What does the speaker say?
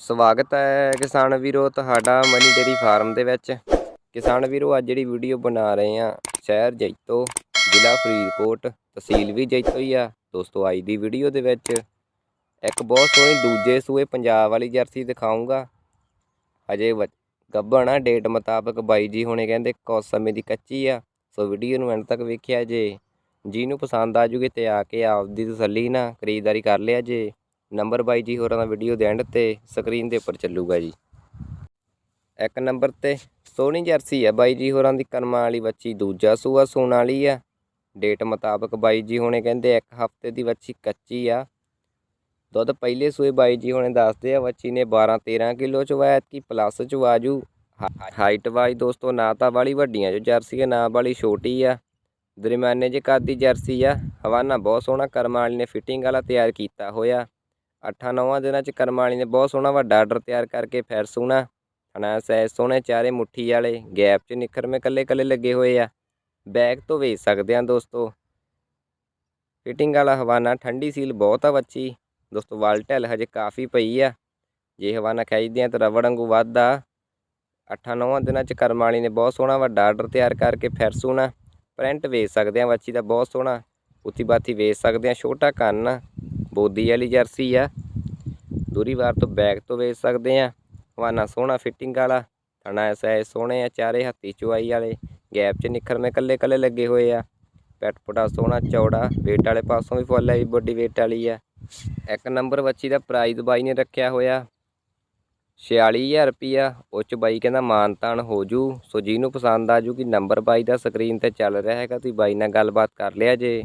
ਸਵਾਗਤ ਹੈ ਕਿਸਾਨ ਵੀਰੋ, ਤੁਹਾਡਾ ਮਨੀ ਡੇਰੀ ਫਾਰਮ ਦੇ ਵਿੱਚ। ਕਿਸਾਨ ਵੀਰੋ, ਅੱਜ ਜਿਹੜੀ ਵੀਡੀਓ ਬਣਾ ਰਹੇ ਆ ਸ਼ਹਿਰ ਜੈਤੋ, ਜ਼ਿਲ੍ਹਾ ਫਰੀਦਕੋਟ, ਤਹਿਸੀਲ ਵੀ ਜੈਤੋ ਹੀ ਆ। ਦੋਸਤੋ, ਅੱਜ ਦੀ ਵੀਡੀਓ ਦੇ ਵਿੱਚ ਇੱਕ ਬਹੁਤ ਸੋਹਣੀ ਦੂਜੇ ਸੂਏ ਪੰਜਾਬ ਵਾਲੀ ਜਰਸੀ ਦਿਖਾਉਂਗਾ ਹਜੇ ਵ- ਗੱਭਣ ਆ ਡੇਟ ਮੁਤਾਬਕ ਬਾਈ ਜੀ ਹੁਣੇ ਕਹਿੰਦੇ ਕੁਝ ਸਮੇਂ ਦੀ ਕੱਚੀ ਆ। ਸੋ ਵੀਡੀਓ ਨੂੰ ਐਂਡ ਤੱਕ ਵੇਖਿਆ ਜੇ। ਜਿਹਨੂੰ ਪਸੰਦ ਆ ਜੂਗੀ ਤੇ ਆ ਕੇ ਆਪਦੀ ਤਸੱਲੀ ਨਾਲ ਖਰੀਦਦਾਰੀ ਕਰ ਲਿਆ ਜੇ। ਨੰਬਰ ਬਾਈ ਜੀ ਹੋਰਾਂ ਦਾ ਵੀਡੀਓ ਦੇ ਐਂਡ ਤੇ ਸਕਰੀਨ ਦੇ ਉੱਪਰ ਚੱਲੂਗਾ ਜੀ। ਇੱਕ ਨੰਬਰ ਤੇ ਸੋਹਣੀ ਜਰਸੀ ਆ ਬਾਈ ਜੀ ਹੋਰਾਂ ਦੀ, ਕਰਮਾਂ ਵਾਲੀ ਬੱਚੀ। ਦੂਜਾ ਸੂਆ ਸੂਣ ਵਾਲੀ ਆ। ਡੇਟ ਮੁਤਾਬਕ ਬਾਈ ਜੀ ਹੋਣੇ ਕਹਿੰਦੇ ਇੱਕ ਹਫ਼ਤੇ ਦੀ ਬੱਚੀ ਕੱਚੀ ਆ। ਦੁੱਧ ਪਹਿਲੇ ਸੂਏ ਬਾਈ ਜੀ ਹੁਣੇ ਦੱਸਦੇ ਆ, ਬੱਚੀ ਨੇ 12 13 ਕਿਲੋ ਚ ਵਾਇਤ ਕੀ ਪਲੱਸ ਚ ਆਜੂ ਹਾਈਟ ਵਾਈ ਦੋਸਤੋ, ਨਾ ਤਾਂ ਵਾਲੀ ਵੱਡੀਆਂ ਜੋ ਜਰਸੀ ਆ, ਨਾ ਵਾਲੀ ਛੋਟੀ ਆ। ਦਰਮਿਆਨੇ ਜੇ ਕਾਦੀ ਜਰਸੀ ਆ। ਹਵਾਨਾ ਬਹੁਤ ਸੋਹਣਾ, ਕਰਮਾਂ ਵਾਲੀ ਨੇ ਫਿਟਿੰਗ ਵਾਲਾ ਤਿਆਰ ਕੀਤਾ ਹੋਇਆ। ਅੱਠਾਂ ਨੌਵਾਂ ਦਿਨਾਂ ਚ ਕਰਮ ਵਾਲੀ ਨੇ ਬਹੁਤ ਸੋਹਣਾ ਵੱਡਾ ਆਰਡਰ ਤਿਆਰ ਕਰਕੇ ਫਿਰ ਸੋਹਣਾ ਹਣਾ ਸੈ ਸੋਹਣੇ ਚਾਰੇ ਮੁੱਠੀ ਵਾਲੇ, ਗੈਪ 'ਚ ਨਿਖਰਵੇਂ ਕੱਲੇ ਕੱਲੇ ਲੱਗੇ ਹੋਏ ਆ। ਬੈਗ ਤੋਂ ਵੇਚ ਸਕਦੇ ਆ ਦੋਸਤੋ। ਫਿਟਿੰਗ ਵਾਲਾ ਹਵਾਨਾ ਠੰਡੀ ਸੀਲ ਬਹੁਤ ਆ ਬੱਚੀ। ਦੋਸਤੋ ਵਾਲਟੈਲ ਹਜੇ ਕਾਫੀ ਪਈ ਆ। ਜੇ ਹਵਾਨਾ ਖਿੱਚਦੇ ਆ ਤਾਂ ਰਵੜ ਵਾਂਗੂ ਵੱਧਦਾ। ਅੱਠਾਂ ਨੌਵਾਂ ਦਿਨਾਂ ਚ ਕਰਮਾਂ ਵਾਲੀ ਨੇ ਬਹੁਤ ਸੋਹਣਾ ਵੱਡਾ ਆਰਡਰ ਤਿਆਰ ਕਰਕੇ ਫਿਰ ਸੋਹਣਾ ਪ੍ਰਿੰਟ ਵੇਚ ਸਕਦੇ ਆ ਬੱਚੀ ਦਾ ਬਹੁਤ ਸੋਹਣਾ। ਉੱਤੀ ਬਾਤੀ ਵੇਚ ਸਕਦੇ ਆ, ਛੋਟਾ ਕੰਨ। ਬੋਦੀ ਵਾਲੀ ਜਰਸੀ ਆ। ਦੂਰੀ ਵਾਰ ਤੋਂ ਬੈਕ ਤੋਂ ਵੇਚ ਸਕਦੇ ਆ। ਹਵਾਨਾ ਸੋਹਣਾ ਫਿਟਿੰਗ ਵਾਲਾ। ਥਣਾ ਐਸਾ ਸੋਹਣੇ ਆ, ਚਾਰੇ ਹੱਥੀ ਚੁਆਈ ਵਾਲੇ। ਗੈਪ 'ਚ ਨਿਖਰਵੇਂ ਕੱਲੇ ਕੱਲੇ ਲੱਗੇ ਹੋਏ ਆ। ਪੈਟ ਪਟਾ ਸੋਹਣਾ, ਚੌੜਾ। ਵੇਟ ਵਾਲੇ ਪਾਸੋਂ ਵੀ ਫੁੱਲ ਹੈ ਵੀ ਵੱਡੀ ਵੇਟ ਵਾਲੀ ਆ। ਇੱਕ ਨੰਬਰ ਬੱਚੀ ਦਾ ਪ੍ਰਾਈਜ਼ ਬਾਈ ਨੇ ਰੱਖਿਆ ਹੋਇਆ। 46000 ਰੁਪਿਆ ਉਹ 'ਚ ਬਾਈ ਕਹਿੰਦਾ ਮਾਨ ਤਾਨ ਹੋ ਜੂ। ਸੋ ਜਿਹਨੂੰ ਪਸੰਦ ਆ ਜੂ ਕਿ ਨੰਬਰ ਬਾਈ ਦਾ। ਸਕਰੀਨ ਤੇ ਚੱਲ ਰਿਹਾ ਹੈਗਾ। ਤੁਸੀਂ ਬਾਈ ਨਾਲ ਗੱਲਬਾਤ ਕਰ ਲਿਆ ਜੇ।